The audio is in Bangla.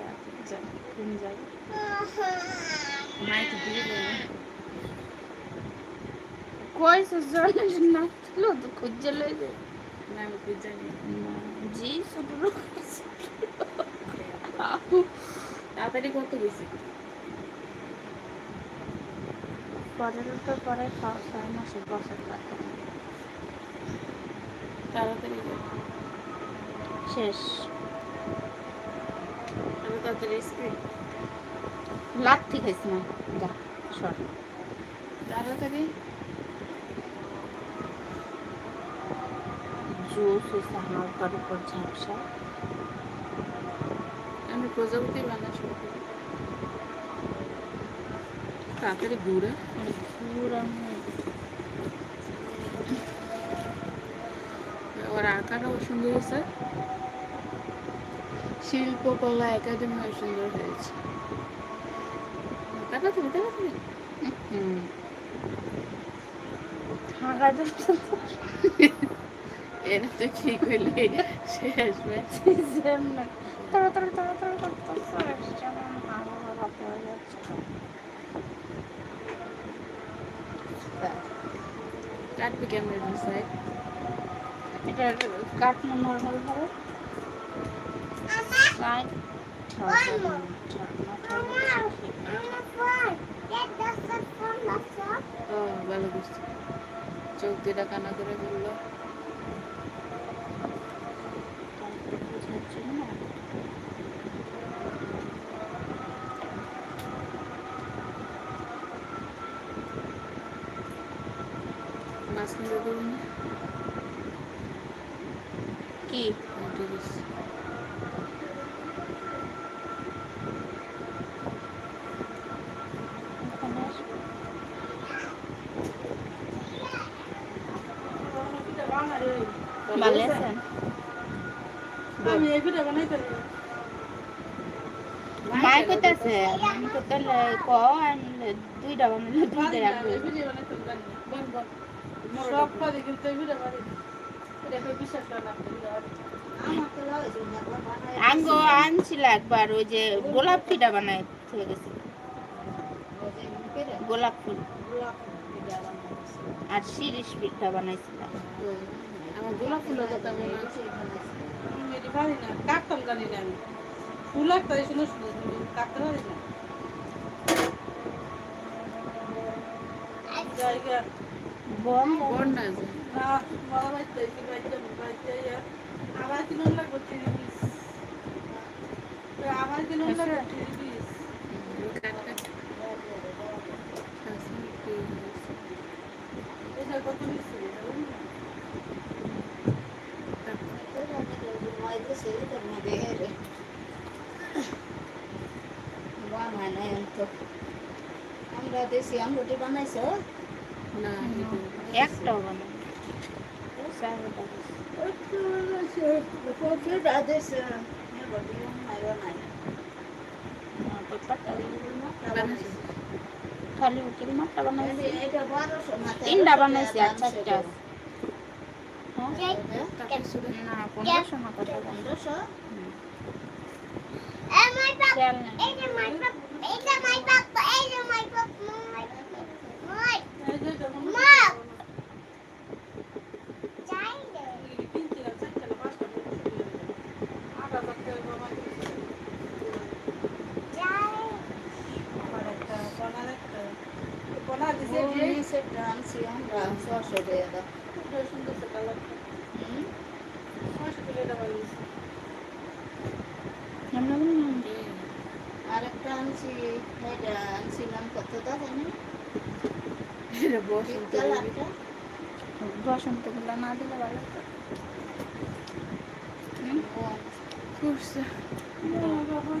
না দিয়া, যা, কোন যাবে? কইছে জলের না তুলো তো খুঁজে শেষ আমি তাড়াতাড়ি স্প্রে লাথি খাইছি না। যা সর। তাড়াতাড়ি। জুস হয়েছে হালকার উপর ঝাপসা আমি প্রজাপতি বানা শুরু করি। তাড়াতাড়ি ঘুরে পুরা ওর আঁকাটাও সুন্দর হয়েছে। শিল্পকলা একাডেমিও সুন্দর হয়েছে। তাড়াতাড়ি হুম। হাঁকা যাচ্ছে এর তো কি করলি শেষ তাড়াতাড়ি তাড়াতাড়ি যাচ্ছে। কাটবি কেমন সাইড এটা কাটনো নর্মাল ভাবে সাইড ও ভালো বুঝছি চোখ দুটা কানা করে বলল। মাঝখানে দেবো না? কি ঠিক আছে ভালো আছেন আমি এই ভিডিও বানাইতে মাই কইতাছে আমি কইতালে ক আনলে দুইটা বানালে দুইটা রাখবে। আঙ্গো আনছিল একবার ওই যে গোলাপ ফিটা বানাই গেছে। গোলাপ ফুল। আর শিরিষ পিঠা বানাইছিলাম আমার গোলাপ ফুলের কথা মনে আছে। কাটতাম জানি না আমি। ফুল একটা সুন্দর সুন্দর কাটতে পারি না। জায়গা। না আমার কিনো লাগবে আমার কিনো লাগবে আমরা দেশি আঙ্গুটি বানাইছো? না একটাও বানাই তিনটা বানাইছি? তারপর শুধু না পনেরোশো না কত পনেরোশো? খেয়াল নেই এই যে যেমন কিনছিলাম চারটা না পাঁচটা আট হাজার টাকা কমাই আমার একটা বনার একটা বনা দিছে যে সেটা আনছি আমরা ছশো দিয়ে দাও খুব সুন্দর আরেকটা আনছি এটা আনছিলাম কত দা জানি এটা বসন্ত কালারটা বসন্তগুলো না দিলে ভালো বাবা